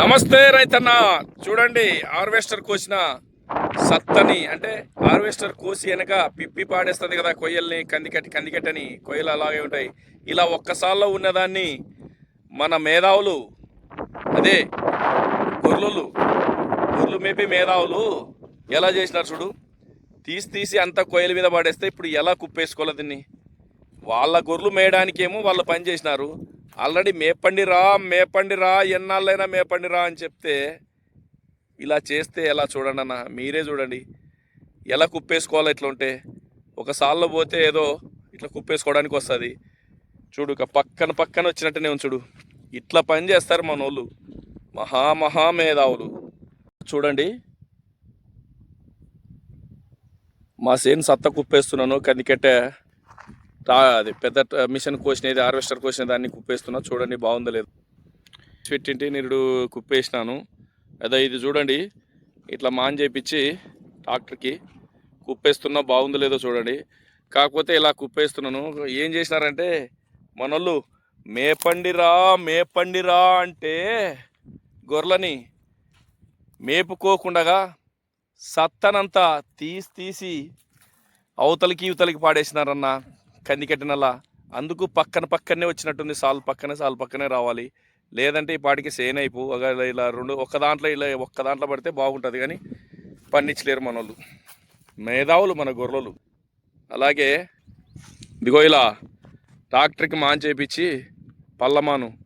నమస్తే రైతన్న. చూడండి హార్వెస్టర్ కోసిన సత్తని అంటే హార్వెస్టర్ కోసి వెనక పిప్పి పాడేస్తుంది కదా కొయ్యల్ని కందికట్టి కందికట్టని కొయ్యలు అలాగే ఉంటాయి. ఇలా ఒక్కసారిలో ఉన్నదాన్ని మన మేధావులు అదే గొర్రెలు గొర్రెలు మేపి మేధావులు ఎలా చేసినారు చూడు? తీసి తీసి అంతా కొయ్యల మీద పాడేస్తే ఇప్పుడు ఎలా కుప్పేసుకోవాలి దీన్ని? వాళ్ళ గొర్రెలు మేయడానికేమో వాళ్ళు పని చేసినారు. ఆల్రెడీ మేపండి రా మేపండి రా ఎన్నాళ్ళైనా మేపండి రా అని చెప్తే ఇలా చేస్తే ఎలా చూడండి అన్న మీరే చూడండి. ఎలా కుప్పేసుకోవాలి ఇట్లా ఉంటే ఒక పోతే ఏదో ఇట్లా కుప్పేసుకోవడానికి వస్తుంది. చూడు ఇక పక్కన పక్కన వచ్చినట్టునే ఉంచుడు ఇట్లా పని చేస్తారు మన వాళ్ళు మహా మహా చూడండి. మా సేను సత్త కుప్పేస్తున్నాను కందికెట్టే అది పెద్ద మిషన్ కోసినది హార్వెస్టర్ కోసిన దాన్ని కుప్పేస్తున్నా. చూడండి బాగుందో లేదు? పెట్టింటి నిరుడు కుప్పేసినాను. అదే ఇది చూడండి. ఇట్లా మాన్ చేపించి ట్రాక్టర్కి కుప్పేస్తున్నా బాగుందో లేదో చూడండి. కాకపోతే ఇలా కుప్పేస్తున్నాను. ఏం చేసినారంటే మనోళ్ళు మేపండిరా మేపండిరా అంటే గొర్రెలని మేపుకోకుండగా సత్తనంతా తీసి తీసి అవతలికి ఇవతలికి పాడేసినారన్నా. కందికట్టినలా. అందుకు పక్కన పక్కనే వచ్చినట్టుంది. సాల్ పక్కనే సాల్ పక్కనే రావాలి. లేదంటే ఈ పాటికి సేన్ అయిపో. ఒక ఇలా రెండు ఒక్క దాంట్లో ఇలా ఒక్క దాంట్లో పడితే బాగుంటుంది కానీ పండించలేరు మనోళ్ళు. మేధావులు మన గొర్రెలు. అలాగే ఇదిగో ఇలా ట్రాక్టర్కి మాన్ చేపించి పల్లమాను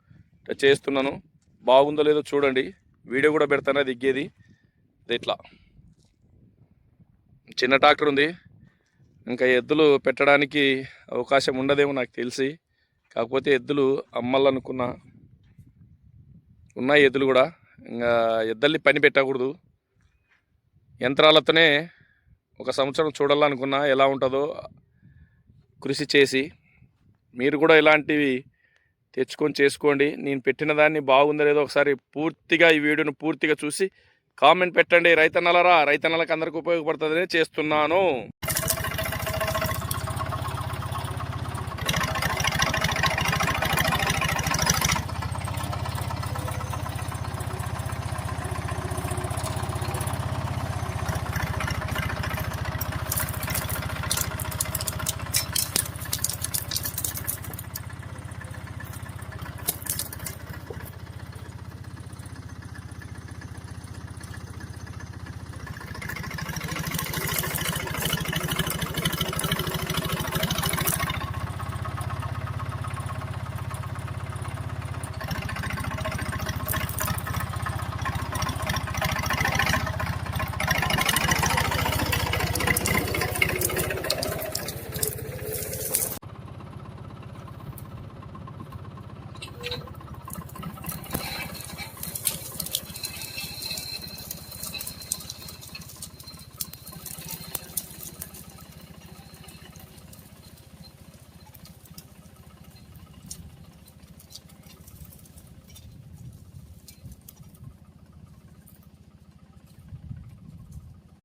చేస్తున్నాను. బాగుందో లేదో చూడండి. వీడియో కూడా పెడతాను దిగ్గేది. ఇట్లా. చిన్న ట్రాక్టర్ ఉంది. ఇంకా ఎద్దులు పెట్టడానికి అవకాశం ఉండదేమో నాకు తెలిసి. కాకపోతే ఎద్దులు అమ్మాలనుకున్నా ఉన్నాయి ఎద్దులు కూడా. ఇంకా ఎద్దల్ని పని పెట్టకూడదు. యంత్రాలతోనే ఒక సంవత్సరం చూడాలనుకున్నా ఎలా ఉంటుందో కృషి చేసి మీరు కూడా ఇలాంటివి తెచ్చుకొని చేసుకోండి. నేను పెట్టిన దాన్ని బాగుందో లేదో ఒకసారి పూర్తిగా ఈ వీడియోను పూర్తిగా చూసి కామెంట్ పెట్టండి. రైతన్నలరా రైతన్నలకు అందరికి ఉపయోగపడుతుందనే చేస్తున్నాను.